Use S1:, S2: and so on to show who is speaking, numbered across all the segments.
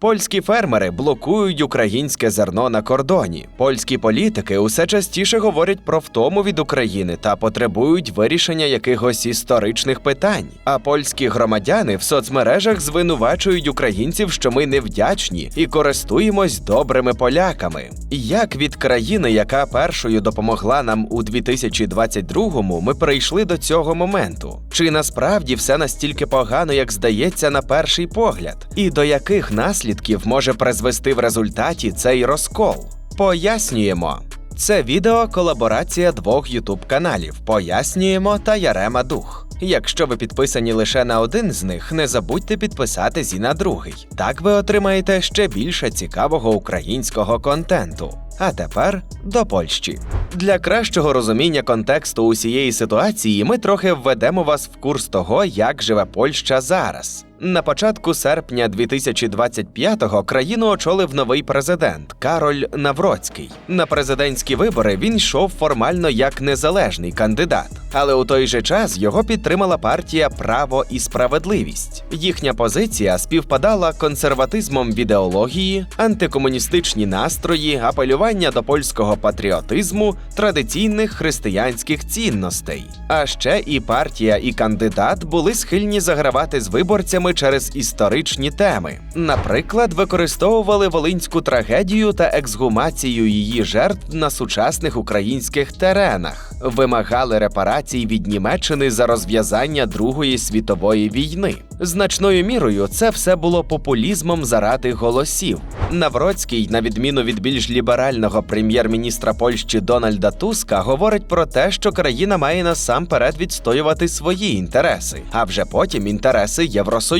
S1: Польські фермери блокують українське зерно на кордоні. Польські політики усе частіше говорять про втому від України та потребують вирішення якихось історичних питань. А польські громадяни в соцмережах звинувачують українців, що ми невдячні і користуємось добрими поляками. Як від країни, яка першою допомогла нам у 2022-му, ми прийшли до цього моменту? Чи насправді все настільки погано, як здається на перший погляд? І до яких наслідків може призвести в результаті цей розкол? Пояснюємо. Це відео колаборація двох ютуб каналів. Пояснюємо та Ярема Дух. Якщо ви підписані лише на один з них, не забудьте підписатись і на другий. Так ви отримаєте ще більше цікавого українського контенту. А тепер до Польщі. Для кращого розуміння контексту усієї ситуації ми трохи введемо вас в курс того, як живе Польща зараз. На початку серпня 2025-го країну очолив новий президент Кароль Навроцький. На президентські вибори він йшов формально як незалежний кандидат, але у той же час його підтримала партія Право і справедливість. Їхня позиція співпадала консерватизмом в ідеології, антикомуністичні настрої, апелювання до польського патріотизму, традиційних християнських цінностей. А ще і партія, і кандидат були схильні загравати з виборцями через історичні теми. Наприклад, використовували волинську трагедію та ексгумацію її жертв на сучасних українських теренах, вимагали репарацій від Німеччини за розв'язання Другої світової війни. Значною мірою це все було популізмом заради голосів. Навроцький, на відміну від більш ліберального прем'єр-міністра Польщі Дональда Туска, говорить про те, що країна має насамперед відстоювати свої інтереси, а вже потім інтереси Євросоюзу.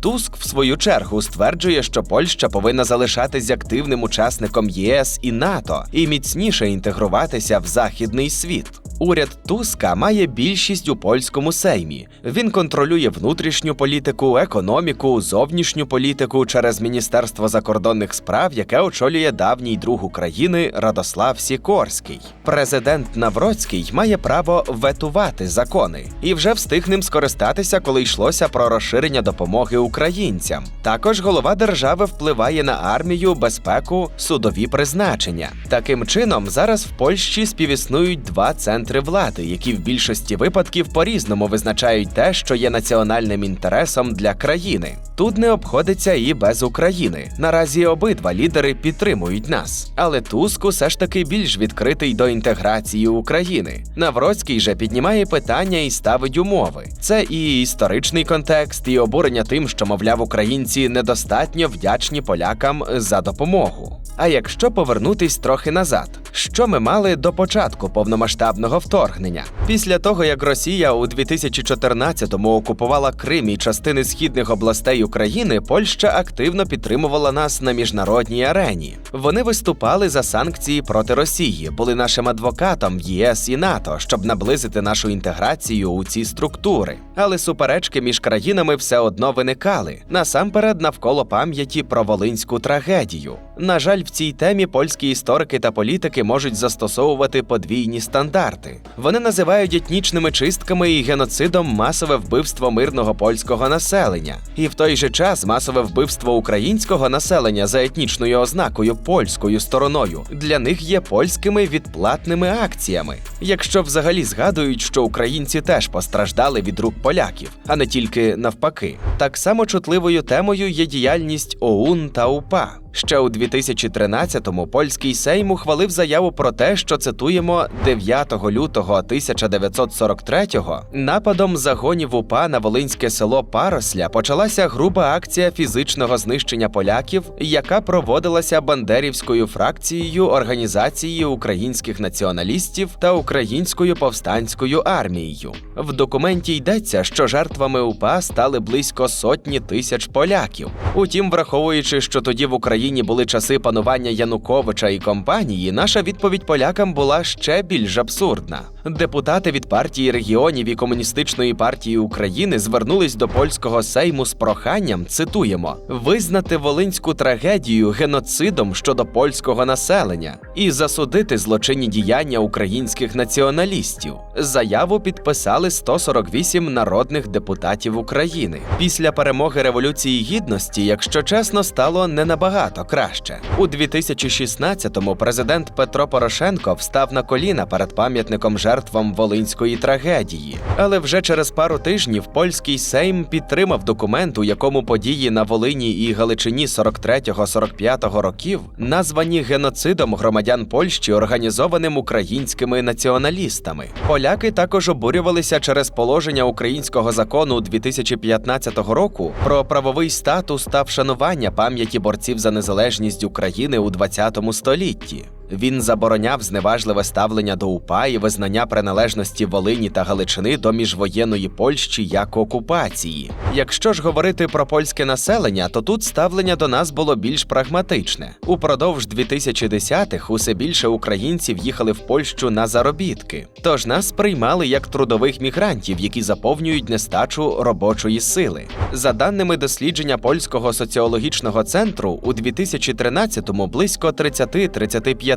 S1: Туск, в свою чергу, стверджує, що Польща повинна залишатись активним учасником ЄС і НАТО і міцніше інтегруватися в західний світ. Уряд Туска має більшість у польському сеймі. Він контролює внутрішню політику, економіку, зовнішню політику через Міністерство закордонних справ, яке очолює давній друг України Радослав Сікорський. Президент Навроцький має право ветувати закони і вже встиг ним скористатися, коли йшлося про розширення допомоги українцям. Також голова держави впливає на армію, безпеку, судові призначення. Таким чином, зараз в Польщі співіснують два центри влади, які в більшості випадків по-різному визначають те, що є національним інтересом для країни. Тут не обходиться і без України. Наразі обидва лідери підтримують нас, але Туск усе ж таки більш відкритий до інтеграції України. Навроцький же піднімає питання і ставить умови. Це і історичний контекст, і обурення тим, що мовляв українці недостатньо вдячні полякам за допомогу. А якщо повернутись трохи назад, що ми мали до початку повномасштабного вторгнення? Після того як Росія у 2014-му окупувала Крим і частини східних областей України, Польща активно підтримувала нас на міжнародній арені. Вони виступали за санкції проти Росії, були нашим адвокатом ЄС і НАТО, щоб наблизити нашу інтеграцію у ці структури. Але суперечки між країнами все одно виникали насамперед навколо пам'яті про волинську трагедію. На жаль, в цій темі польські історики та політики можуть застосовувати подвійні стандарти. Вони називають етнічними чистками і геноцидом масове вбивство мирного польського населення, і в той же час масове вбивство українського населення за етнічною ознакою польською стороною для них є польськими відплатними акціями. Якщо взагалі згадують, що українці теж постраждали від рук поляків, а не тільки навпаки. Так само чутливою темою є діяльність ОУН та УПА. Ще у 2013-му польський сейм ухвалив заяву про те, що цитуємо 9 лютого 1943-го нападом загонів УПА на волинське село Паросля почалася груба акція фізичного знищення поляків, яка проводилася бандерівською фракцією організації українських націоналістів та українською повстанською армією. В документі йдеться, що жертвами УПА стали близько сотні тисяч поляків. Утім, враховуючи, що тоді в Україні були часи панування Януковича і компанії, наша відповідь полякам була ще більш абсурдна. Депутати від партії регіонів і комуністичної партії України звернулись до польського сейму з проханням. Цитуємо визнати волинську трагедію геноцидом щодо польського населення і засудити злочинні діяння українських націоналістів. Заяву підписали 148 народних депутатів України. Після перемоги революції гідності, якщо чесно, стало не набагато краще. У 2016-му президент Петро Порошенко встав на коліна перед пам'ятником жертвам волинської трагедії. Але вже через пару тижнів польський Сейм підтримав документ, у якому події на Волині і Галичині 43-45 років названі геноцидом громадян Польщі, організованим українськими націоналістами. Поляки також обурювалися через положення українського закону 2015 року про правовий статус та вшанування пам'яті борців за незалежність України у 20 столітті. Він забороняв зневажливе ставлення до УПА і визнання приналежності Волині та Галичини до міжвоєнної Польщі як окупації. Якщо ж говорити про польське населення, то тут ставлення до нас було більш прагматичне. Упродовж 2010-х усе більше українців їхали в Польщу на заробітки. Тож нас сприймали як трудових мігрантів, які заповнюють нестачу робочої сили. За даними дослідження польського соціологічного центру, у 2013-му близько 30-35%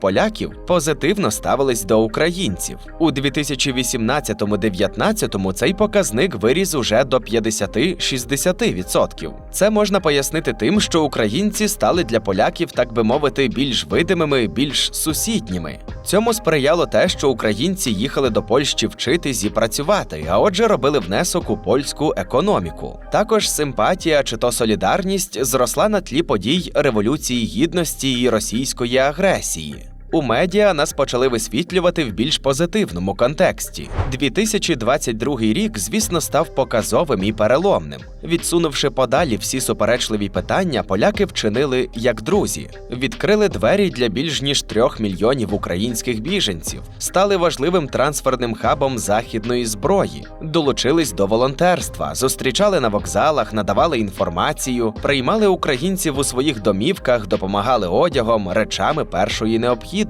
S1: поляків позитивно ставились до українців. У 2018-19 цей показник виріс уже до 50-60%. Це можна пояснити тим, що українці стали для поляків, так би мовити, більш видимими, більш сусідніми. Цьому сприяло те, що українці їхали до Польщі вчитись і працювати, а отже, робили внесок у польську економіку. Також симпатія чи то солідарність зросла на тлі подій Революції Гідності і російської агресії агресії. У медіа нас почали висвітлювати в більш позитивному контексті. 2022 рік, звісно, став показовим і переломним. Відсунувши подалі всі суперечливі питання, поляки вчинили як друзі, відкрили двері для більш ніж трьох мільйонів українських біженців, стали важливим трансферним хабом західної зброї, долучились до волонтерства, зустрічали на вокзалах, надавали інформацію, приймали українців у своїх домівках, допомагали одягом, речами першої необхідності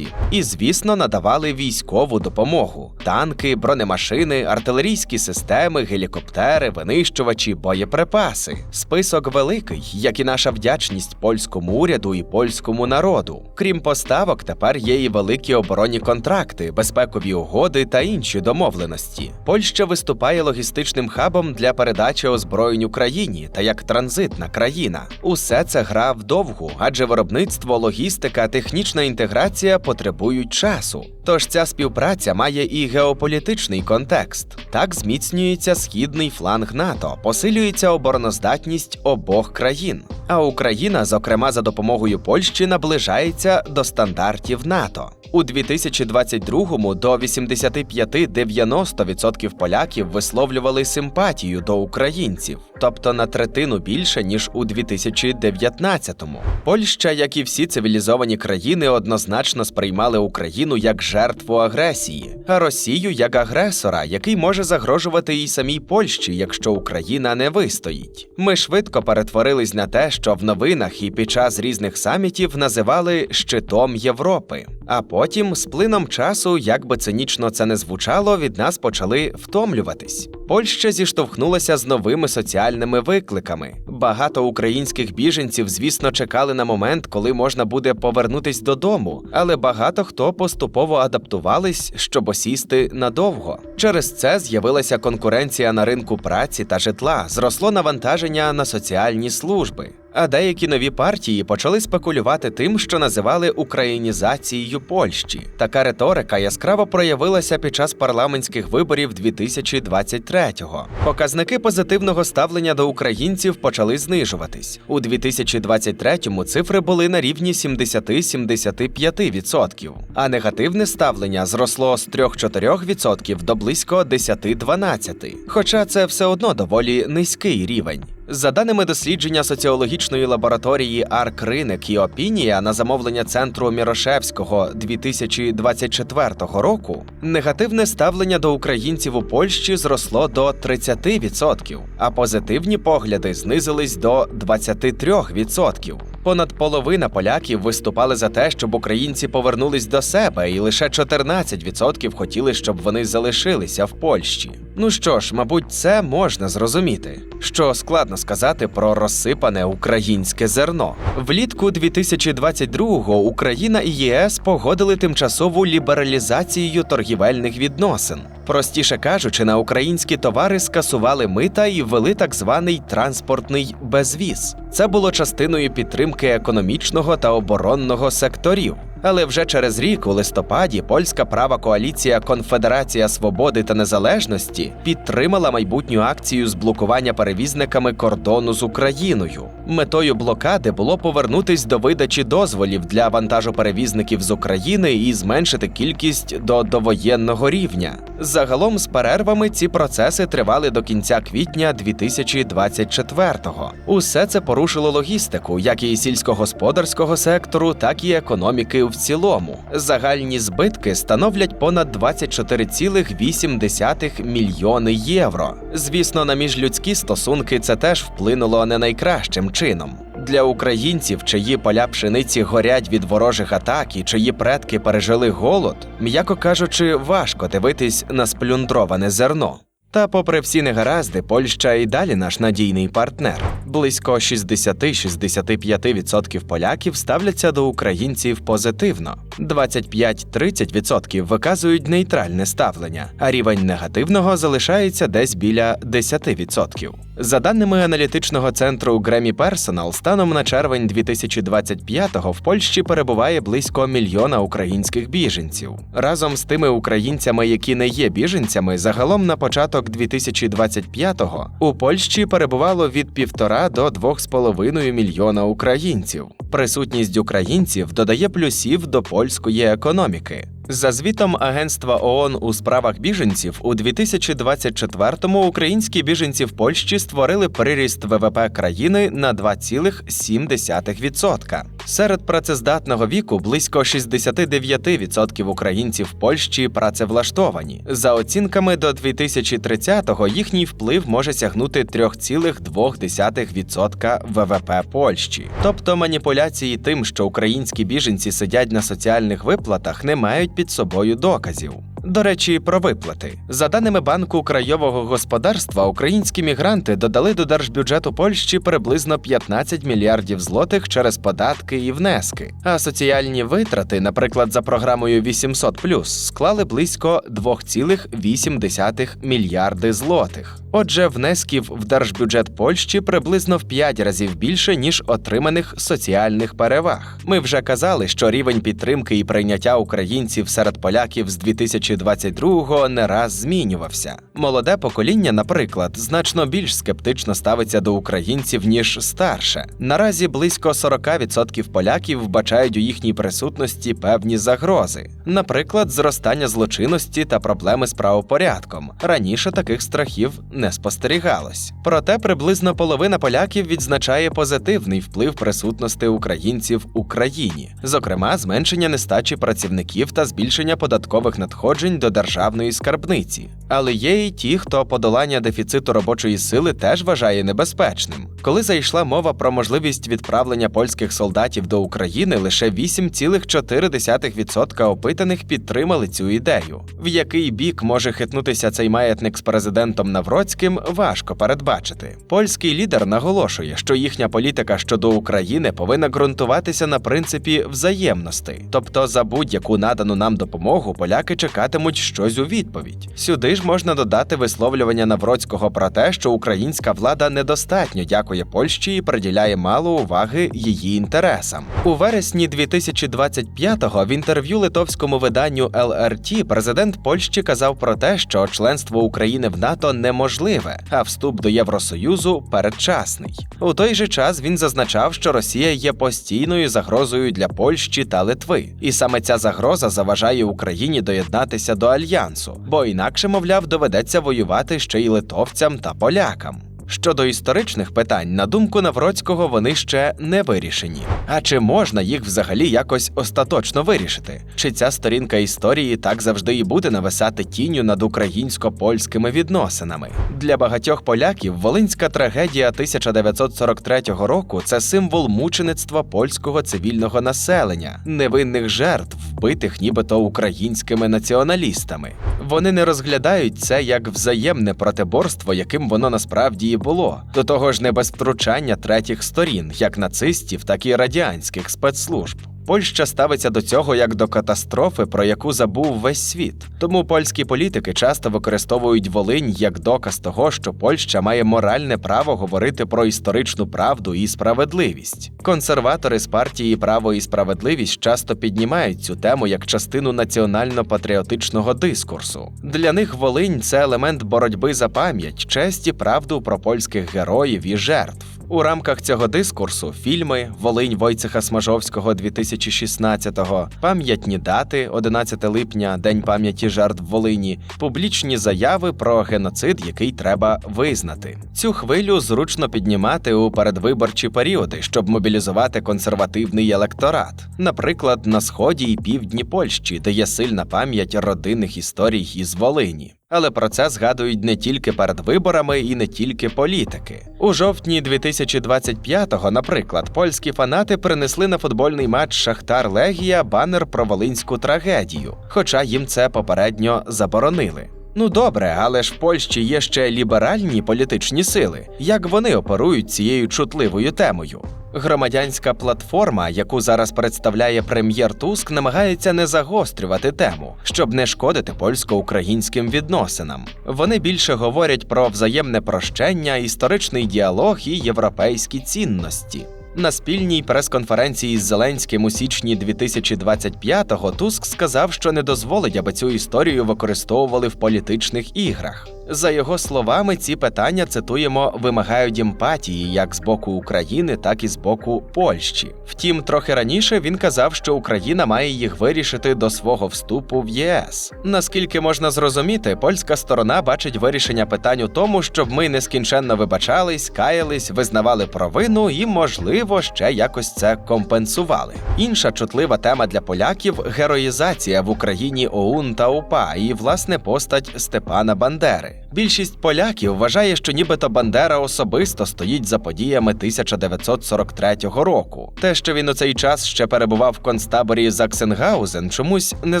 S1: і, звісно, надавали військову допомогу: танки, бронемашини, артилерійські системи, гелікоптери, винищувачі, боєприпаси. Список великий, як і наша вдячність польському уряду і польському народу. Крім поставок, тепер є і великі оборонні контракти, безпекові угоди та інші домовленості. Польща виступає логістичним хабом для передачі озброєнь Україні та як транзитна країна. Усе це гра вдовгу, адже виробництво, логістика, технічна інтеграція потребують часу. Тож ця співпраця має і геополітичний контекст. Так зміцнюється східний фланг НАТО, посилюється обороноздатність обох країн. А Україна, зокрема за допомогою Польщі, наближається до стандартів НАТО. У 2022-му до 85-90% поляків висловлювали симпатію до українців, тобто на третину більше ніж у 2019-му. Польща, як і всі цивілізовані країни, однозначно сприймали Україну як жертву агресії, а Росію як агресора, який може загрожувати і самій Польщі, якщо Україна не вистоїть. Ми швидко перетворились на те, що в новинах і під час різних самітів називали щитом Європи. А потім, з плином часу, як би цинічно це не звучало, від нас почали втомлюватись. Польща зіштовхнулася з новими соціальними викликами. Багато українських біженців, звісно, чекали на момент, коли можна буде повернутись додому, але багато хто поступово адаптувались, щоб осісти надовго. Через це з'явилася конкуренція на ринку праці та житла, зросло навантаження на соціальні служби. А деякі нові партії почали спекулювати тим, що називали українізацією Польщі. Така риторика яскраво проявилася під час парламентських виборів 2023-го. Показники позитивного ставлення до українців почали знижуватись. У 2023-му цифри були на рівні 70-75%, а негативне ставлення зросло з 3-4% до близько 10-12%. Хоча це все одно доволі низький рівень. За даними дослідження соціологічної лабораторії Арк Ринок і Опінія на замовлення центру Мірошевського 2024 року, негативне ставлення до українців у Польщі зросло до 30%, а позитивні погляди знизились до 23%. Понад половина поляків виступали за те, щоб українці повернулись до себе, і лише 14% хотіли, щоб вони залишилися в Польщі. Ну що ж, мабуть, це можна зрозуміти. Що складно сказати про розсипане українське зерно. Влітку 2022-го Україна і ЄС погодили тимчасову лібералізацію торгівельних відносин. Простіше кажучи, на українські товари скасували мита і ввели так званий транспортний безвіз. Це було частиною підтримки економічного та оборонного секторів. Але вже через рік, у листопаді, польська права коаліція Конфедерація Свободи та Незалежності підтримала майбутню акцію з блокування перевізниками кордону з Україною. Метою блокади було повернутись до видачі дозволів для вантажоперевізників з України і зменшити кількість до довоєнного рівня. Загалом з перервами ці процеси тривали до кінця квітня 2024-го. Усе це порушило логістику, як і сільськогосподарського сектору, так і економіки в цілому. Загальні збитки становлять понад 24,8 мільйони євро. Звісно, на міжлюдські стосунки це теж вплинуло не найкращим чином. Для українців, чиї поля пшениці горять від ворожих атак і чиї предки пережили голод, м'яко кажучи, важко дивитись на сплюндроване зерно. Та, попри всі негаразди, Польща і далі наш надійний партнер. Близько 60-65% поляків ставляться до українців позитивно, 25-30% виказують нейтральне ставлення, а рівень негативного залишається десь біля 10%. За даними аналітичного центру Grammy Personal, станом на червень 2025-го в Польщі перебуває близько мільйона українських біженців. Разом з тими українцями, які не є біженцями, загалом на початок 2025-го у Польщі перебувало від півтора до двох з половиною мільйона українців. Присутність українців додає плюсів до польської економіки. За звітом Агентства ООН у справах біженців, у 2024-му українські біженці в Польщі створили приріст ВВП країни на 2,7%. Серед працездатного віку близько 69% українців в Польщі працевлаштовані. За оцінками до 2030-го їхній вплив може сягнути 3,2% ВВП Польщі. Тобто маніпуляції тим, що українські біженці сидять на соціальних виплатах, не мають під собою доказів. До речі, про виплати за даними банку краєвого господарства, українські мігранти додали до держбюджету Польщі приблизно 15 мільярдів злотих через податки і внески. А соціальні витрати, наприклад, за програмою 800+, склали близько 2,8 мільярди злотих. Отже, внесків в держбюджет Польщі приблизно в 5 разів більше ніж отриманих соціальних переваг. Ми вже казали, що рівень підтримки і прийняття українців серед поляків з 2022-го не раз змінювався. Молоде покоління, наприклад, значно більш скептично ставиться до українців ніж старше. Наразі близько 40% поляків вбачають у їхній присутності певні загрози, наприклад, зростання злочинності та проблеми з правопорядком. Раніше таких страхів не спостерігалось. Проте приблизно половина поляків відзначає позитивний вплив присутності українців в Україні, зокрема, зменшення нестачі працівників та збільшення податкових надходжень до державної скарбниці. Але є й ті, хто подолання дефіциту робочої сили теж вважає небезпечним. Коли зайшла мова про можливість відправлення польських солдатів до України, лише 8,4% опитаних підтримали цю ідею. В який бік може хитнутися цей маятник з президентом Навроцьким, важко передбачити. Польський лідер наголошує, що їхня політика щодо України повинна ґрунтуватися на принципі взаємності, тобто за будь-яку надану нам допомогу поляки чекатимуть щось у відповідь. Сюди ж можна додати висловлювання Навроцького про те, що українська влада недостатньо дякує Польщі і приділяє мало уваги її інтересам. У вересні 2025-го в інтерв'ю литовському виданню LRT президент Польщі казав про те, що членство України в НАТО неможливе, а вступ до Євросоюзу передчасний. У той же час він зазначав, що Росія є постійною загрозою для Польщі та Литви, і саме ця загроза заважає Україні доєднатися до альянсу, бо інакше, мовляв, доведеться воювати ще й литовцям та полякам. Щодо історичних питань, на думку Навроцького, вони ще не вирішені. А чи можна їх взагалі якось остаточно вирішити? Чи ця сторінка історії так завжди і буде нависати тінню над українсько-польськими відносинами? Для багатьох поляків волинська трагедія 1943 року це символ мучеництва польського цивільного населення, невинних жертв, вбитих нібито українськими націоналістами. Вони не розглядають це як взаємне протиборство, яким воно насправді було. До того ж, не без втручання третіх сторін, як нацистів, так і радянських спецслужб. Польща ставиться до цього як до катастрофи, про яку забув весь світ. Тому польські політики часто використовують Волинь як доказ того, що Польща має моральне право говорити про історичну правду і справедливість. Консерватори з партії Право і справедливість часто піднімають цю тему як частину національно-патріотичного дискурсу. Для них Волинь це елемент боротьби за пам'ять, честь і правду про польських героїв і жертв. У рамках цього дискурсу фільми Волинь Войцеха Смажовського 2016-го, пам'ятні дати 11 липня, День пам'яті жертв Волині, публічні заяви про геноцид, який треба визнати. Цю хвилю зручно піднімати у передвиборчі періоди, щоб мобілізувати консервативний електорат, наприклад, на сході і півдні Польщі, де є сильна пам'ять родинних історій із Волині. Але про це згадують не тільки перед виборами і не тільки політики. У жовтні 2025-го, наприклад, польські фанати принесли на футбольний матч Шахтар Легія банер про волинську трагедію, хоча їм це попередньо заборонили. Ну добре, але ж в Польщі є ще ліберальні політичні сили. Як вони оперують цією чутливою темою? Громадянська платформа, яку зараз представляє прем'єр Туск, намагається не загострювати тему, щоб не шкодити польсько-українським відносинам. Вони більше говорять про взаємне прощення, історичний діалог і європейські цінності. На спільній прес-конференції з Зеленським у січні 2025-го Туск сказав, що не дозволить, аби цю історію використовували в політичних іграх. За його словами, ці питання цитуємо вимагають емпатії як з боку України, так і з боку Польщі. Втім, трохи раніше він казав, що Україна має їх вирішити до свого вступу в ЄС. Наскільки можна зрозуміти, польська сторона бачить вирішення питань у тому, щоб ми нескінченно вибачались, каялись, визнавали провину і, можливо, ще якось це компенсували. Інша чутлива тема для поляків героїзація в Україні ОУН та УПА і власне постать Степана Бандери. Більшість поляків вважає, що нібито Бандера особисто стоїть за подіями 1943 року. Те, що він у цей час ще перебував в концтаборі Заксенгаузен, чомусь не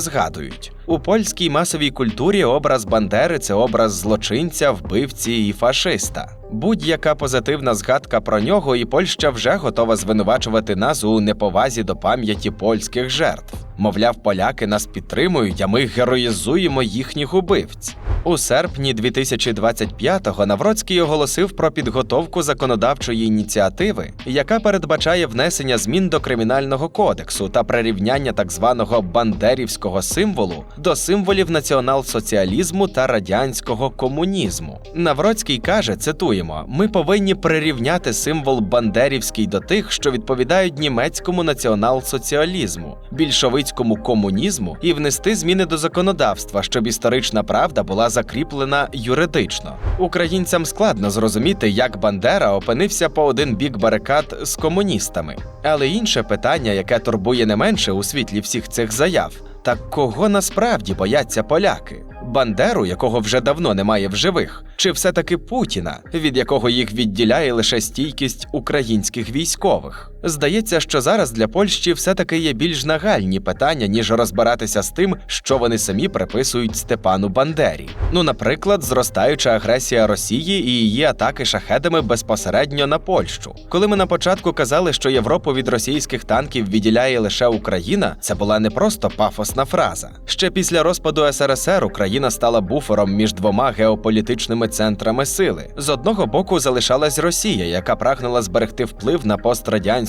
S1: згадують. У польській масовій культурі образ Бандери це образ злочинця, вбивці і фашиста. Будь-яка позитивна згадка про нього, і Польща вже готова звинувачувати нас у неповазі до пам'яті польських жертв. Мовляв, поляки нас підтримують, а ми героїзуємо їхніх убивць. У серпні 2025-го Навроцький оголосив про підготовку законодавчої ініціативи, яка передбачає внесення змін до кримінального кодексу та прирівняння так званого бандерівського символу до символів націонал-соціалізму та радянського комунізму. Навроцький каже: цитуємо: ми повинні прирівняти символ бандерівський до тих, що відповідають німецькому націонал-соціалізму, більшовицькому комунізму, і внести зміни до законодавства, щоб історична правда була закріплена юридично. Українцям складно зрозуміти, як Бандера опинився по один бік барикад з комуністами. Але інше питання, яке турбує не менше у світлі всіх цих заяв. Так кого насправді бояться поляки? Бандеру, якого вже давно немає в живих, чи все-таки Путіна, від якого їх відділяє лише стійкість українських військових? Здається, що зараз для Польщі все-таки є більш нагальні питання, ніж розбиратися з тим, що вони самі приписують Степану Бандері. Ну, наприклад, зростаюча агресія Росії і її атаки шахедами безпосередньо на Польщу. Коли ми на початку казали, що Європу від російських танків відділяє лише Україна, це була не просто пафосна фраза. Ще після розпаду СРСР Україна стала буфером між двома геополітичними центрами сили. З одного боку залишалась Росія, яка прагнула зберегти вплив на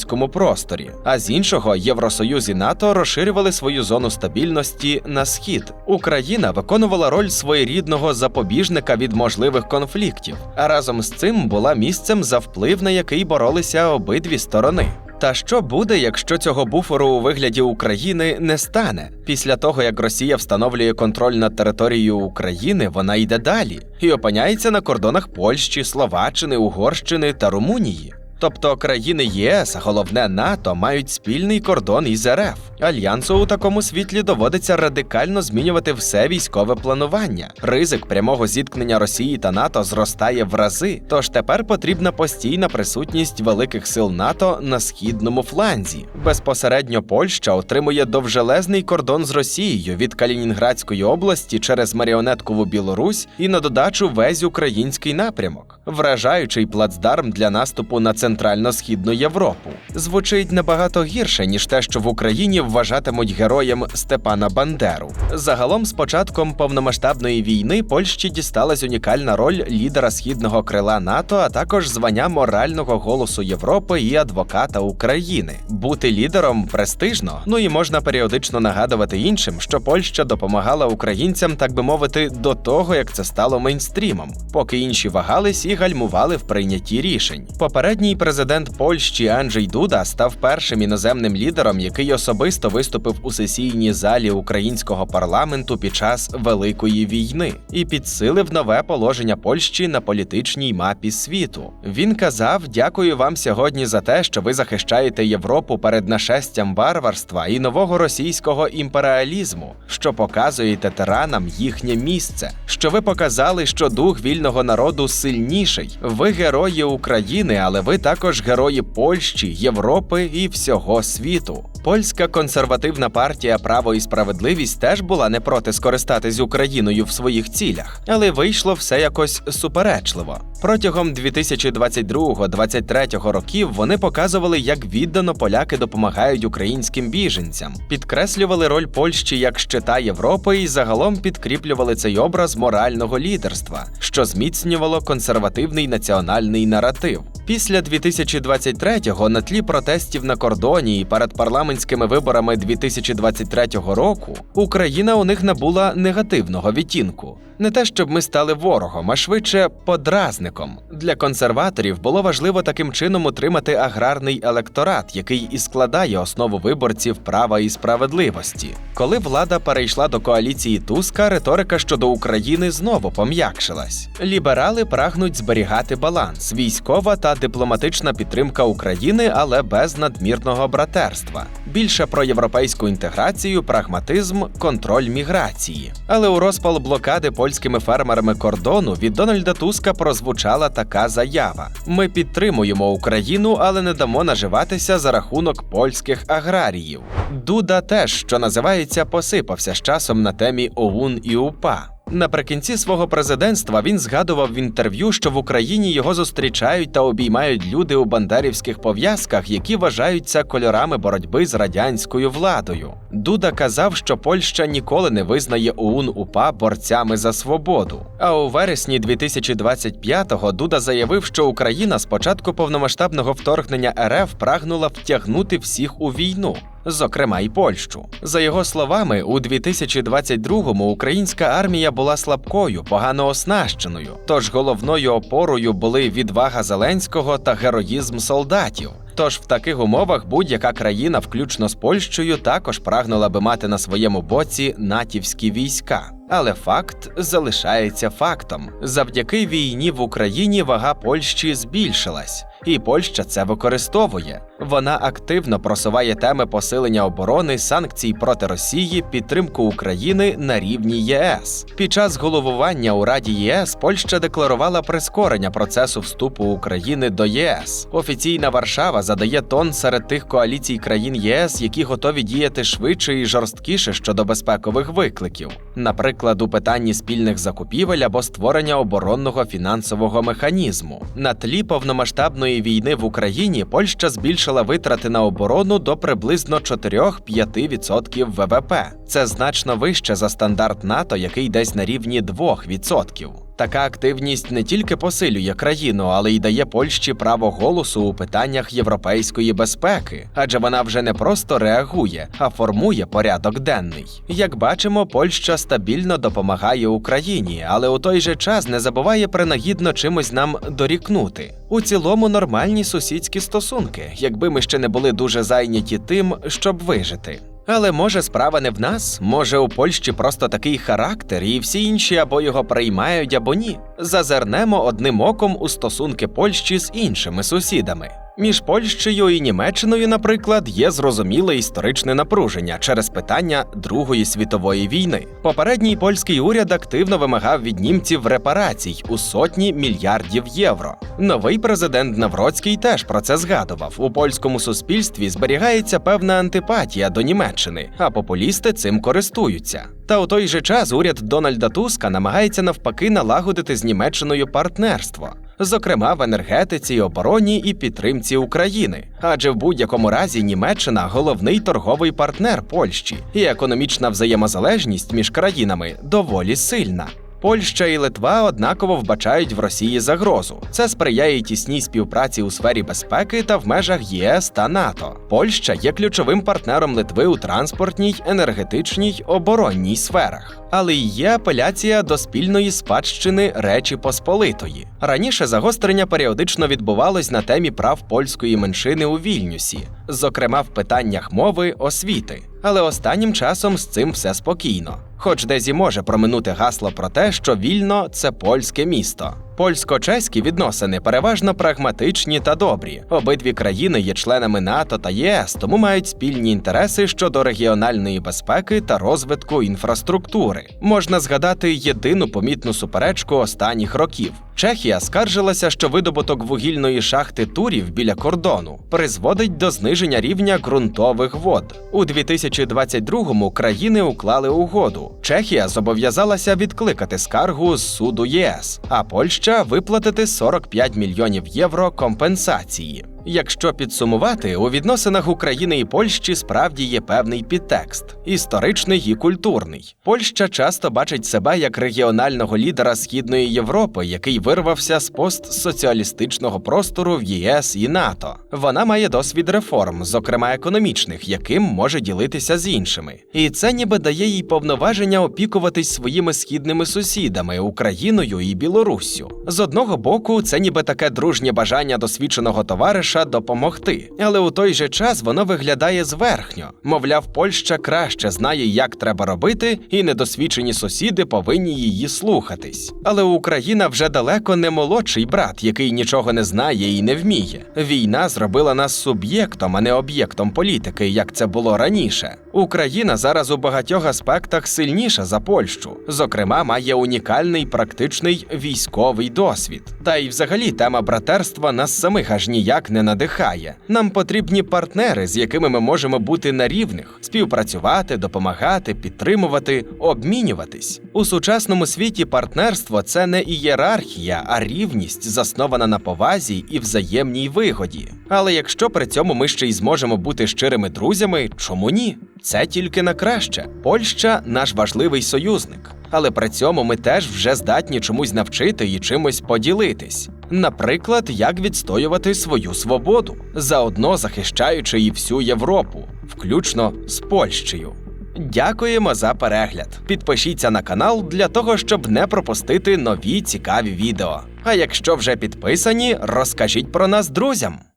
S1: пострадянському просторі, а з іншого Євросоюз і НАТО розширювали свою зону стабільності на схід. Україна виконувала роль своєрідного запобіжника від можливих конфліктів, а разом з цим була місцем за вплив, на який боролися обидві сторони. Та що буде, якщо цього буферу у вигляді України не стане? Після того, як Росія встановлює контроль над територією України, вона йде далі і опиняється на кордонах Польщі, Словаччини, Угорщини та Румунії. Тобто країни ЄС, а головне НАТО, мають спільний кордон із РФ. Альянсу у такому світлі доводиться радикально змінювати все військове планування. Ризик прямого зіткнення Росії та НАТО зростає в рази. Тож тепер потрібна постійна присутність великих сил НАТО на східному фланзі. Безпосередньо Польща отримує довжелезний кордон з Росією від Калінінградської області через Маріонеткову Білорусь і на додачу весь український напрямок, вражаючий плацдарм для наступу на центрально-східну Європу. Звучить набагато гірше ніж те, що в Україні вважатимуть героєм Степана Бандеру. Загалом, з початком повномасштабної війни, Польщі дісталась унікальна роль лідера східного крила НАТО, а також звання морального голосу Європи і адвоката України. Бути лідером престижно, ну і можна періодично нагадувати іншим, що Польща допомагала українцям, так би мовити, до того, як це стало мейнстрімом, поки інші вагались і гальмували в прийнятті рішень. Попередній президент Польщі Анджей Дуда став першим іноземним лідером, який особисто виступив у сесійній залі українського парламенту під час Великої війни і підсилив нове положення Польщі на політичній мапі світу. Він казав: Дякую вам сьогодні за те, що ви захищаєте Європу перед нашестям варварства і нового російського імперіалізму, що показуєте тиранам їхнє місце, що ви показали, що дух вільного народу сильніший. Ви герої України, але ви також герої Польщі, Європи і всього світу. Польська консервативна партія Право і справедливість теж була не проти скористатись Україною в своїх цілях, але вийшло все якось суперечливо. Протягом 2022-2023 років вони показували, як віддано поляки допомагають українським біженцям, підкреслювали роль Польщі як щита Європи і загалом підкріплювали цей образ морального лідерства, що зміцнювало консервативний національний наратив. Після 2023-го на тлі протестів на кордоні і перед парламентськими виборами 2023 року Україна у них набула негативного відтінку. Не те, щоб ми стали ворогом, а швидше подразником. Для консерваторів було важливо таким чином утримати аграрний електорат, який і складає основу виборців права і справедливості. Коли влада перейшла до коаліції Туска, риторика щодо України знову пом'якшилась. Ліберали прагнуть зберігати баланс, військова та дипломатична підтримка України, але без надмірного братерства. Більше про європейську інтеграцію, прагматизм, контроль міграції. Але у розпал блокади польськими фермерами кордону від Дональда Туска прозвучала така заява: Ми підтримуємо Україну, але не дамо наживатися за рахунок польських аграріїв. Дуда теж, що називається, посипався з часом на темі ОУН і УПА. Наприкінці свого президентства він згадував в інтерв'ю, що в Україні його зустрічають та обіймають люди у бандерівських пов'язках, які вважаються кольорами боротьби з радянською владою. Дуда казав, що Польща ніколи не визнає ОУН УПА борцями за свободу. А у вересні 2025-го Дуда заявив, що Україна з початку повномасштабного вторгнення РФ прагнула втягнути всіх у війну зокрема й Польщу. За його словами, у 2022-му українська армія була слабкою, погано оснащеною. Тож головною опорою були відвага Зеленського та героїзм солдатів. Тож в таких умовах будь-яка країна, включно з Польщею, також прагнула би мати на своєму боці натівські війська. Але факт залишається фактом: завдяки війні в Україні вага Польщі збільшилась, і Польща це використовує. Вона активно просуває теми посилення оборони, санкцій проти Росії, підтримку України на рівні ЄС. Під час головування у Раді ЄС Польща декларувала прискорення процесу вступу України до ЄС. Офіційна Варшава задає тон серед тих коаліцій країн ЄС, які готові діяти швидше і жорсткіше щодо безпекових викликів, наприклад, у питанні спільних закупівель або створення оборонного фінансового механізму. На тлі повномасштабної війни в Україні Польща збільшила витрати на оборону до приблизно 4-5% ВВП. Це значно вище за стандарт НАТО, який десь на рівні 2%. Така активність не тільки посилює країну, але й дає Польщі право голосу у питаннях європейської безпеки, адже вона вже не просто реагує, а формує порядок денний. Як бачимо, Польща стабільно допомагає Україні, але у той же час не забуває принагідно чимось нам дорікнути. У цілому нормальні сусідські стосунки, якби ми ще не були дуже зайняті тим, щоб вижити. Але може справа не в нас, може у Польщі просто такий характер, і всі інші або його приймають, або ні. Зазирнемо одним оком у стосунки Польщі з іншими сусідами. Між Польщею і Німеччиною, наприклад, є зрозуміле історичне напруження через питання Другої світової війни. Попередній польський уряд активно вимагав від німців репарацій у сотні мільярдів євро. Новий президент Навроцький теж про це згадував. У польському суспільстві зберігається певна антипатія до Німеччини, а популісти цим користуються. Та у той же час уряд Дональда Туска намагається навпаки налагодити з Німеччиною партнерство. Зокрема, в енергетиці, обороні і підтримці України, адже в будь-якому разі Німеччина головний торговий партнер Польщі, і економічна взаємозалежність між країнами доволі сильна. Польща і Литва однаково вбачають в Росії загрозу. Це сприяє тісній співпраці у сфері безпеки та в межах ЄС та НАТО. Польща є ключовим партнером Литви у транспортній, енергетичній, оборонній сферах. Але й є апеляція до спільної спадщини Речі Посполитої. Раніше загострення періодично відбувалось на темі прав польської меншини у Вільнюсі, зокрема в питаннях мови, освіти. Але останнім часом з цим все спокійно. Хоч дезі може проминути гасло про те, що вільно це польське місто. Польсько-чеські відносини переважно прагматичні та добрі. Обидві країни є членами НАТО та ЄС, тому мають спільні інтереси щодо регіональної безпеки та розвитку інфраструктури. Можна згадати єдину помітну суперечку останніх років. Чехія скаржилася, що видобуток вугільної шахти Турів біля кордону призводить до зниження рівня ґрунтових вод. У 2022-му країни уклали угоду. Чехія зобов'язалася відкликати скаргу з суду ЄС, а Польща виплатити 45 мільйонів євро компенсації. Якщо підсумувати, у відносинах України і Польщі справді є певний підтекст історичний і культурний. Польща часто бачить себе як регіонального лідера Східної Європи, який вирвався з постсоціалістичного простору в ЄС і НАТО. Вона має досвід реформ, зокрема економічних, яким може ділитися з іншими. І це ніби дає їй повноваження опікуватись своїми східними сусідами Україною і Білоруссю. З одного боку, це ніби таке дружнє бажання досвідченого товариша допомогти, але у той же час воно виглядає зверхньо. Мовляв, Польща краще знає, як треба робити, і недосвідчені сусіди повинні її слухатись. Але Україна вже далеко не молодший брат, який нічого не знає і не вміє. Війна зробила нас суб'єктом, а не об'єктом політики, як це було раніше. Україна зараз у багатьох аспектах сильніша за Польщу. Зокрема, має унікальний практичний військовий досвід. Та й взагалі тема братерства нас самих аж ніяк не надихає. Нам потрібні партнери, з якими ми можемо бути на рівних, співпрацювати, допомагати, підтримувати, обмінюватись. У сучасному світі партнерство це не ієрархія, а рівність, заснована на повазі і взаємній вигоді. Але якщо при цьому ми ще й зможемо бути щирими друзями, чому ні? Це тільки на краще. Польща наш важливий союзник. Але при цьому ми теж вже здатні чомусь навчити і чимось поділитись. Наприклад, як відстоювати свою свободу, заодно захищаючи і всю Європу, включно з Польщею. Дякуємо за перегляд. Підпишіться на канал для того, щоб не пропустити нові цікаві відео. А якщо вже підписані, розкажіть про нас друзям.